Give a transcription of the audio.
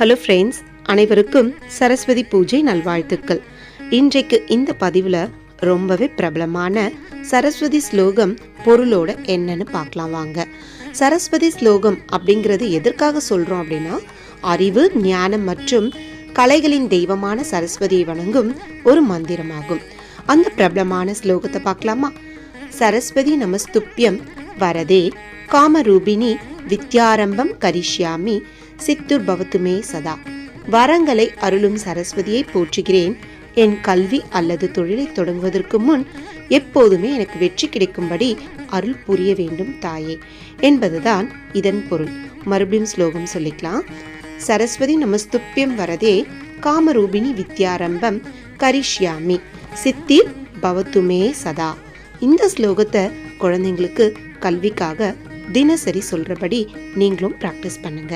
Hello friends அனைவருக்கும் சரஸ்வதி பூஜை நல்வாழ்த்துக்கள். இன்றைக்கு இந்த பதிவில் ரொம்பவே பிரபலமான சரஸ்வதி ஸ்லோகம் பொருளோட என்னன்னு பார்க்கலாம் வாங்க. சரஸ்வதி ஸ்லோகம் அப்படிங்கிறது எதற்காக சொல்கிறோம் அப்படின்னா அறிவு ஞானம் மற்றும் கலைகளின் தெய்வமான சரஸ்வதியை வணங்கும் ஒரு மந்திரமாகும். அந்த பிரபலமான ஸ்லோகத்தை பார்க்கலாமா? சரஸ்வதி நமஸ்துப்யம் வரதே காமரூபிணி வித்யாரம்பம் கரிஷ்யாமி சித்துர் பவத்துமே சதா. வரங்களை அருளும் சரஸ்வதியை போற்றுகிறேன். என் கல்வி அல்லது தொழிலை தொடங்குவதற்கு முன் எப்போதுமே எனக்கு வெற்றி கிடைக்கும்படி அருள் புரிய வேண்டும் தாயே என்பதுதான் இதன் பொருள். மறுபடியும் ஸ்லோகம் சொல்லிக்கலாம். சரஸ்வதி நமஸ்துப்பியம் வரதே காமரூபிணி வித்யாரம்பம் கரிஷ்யாமி சித்திர் பவத்துமே சதா. இந்த ஸ்லோகத்தை குழந்தைங்களுக்கு கல்விக்காக தினசரி சொல்றபடி நீங்களும் ப்ராக்டிஸ் பண்ணுங்க.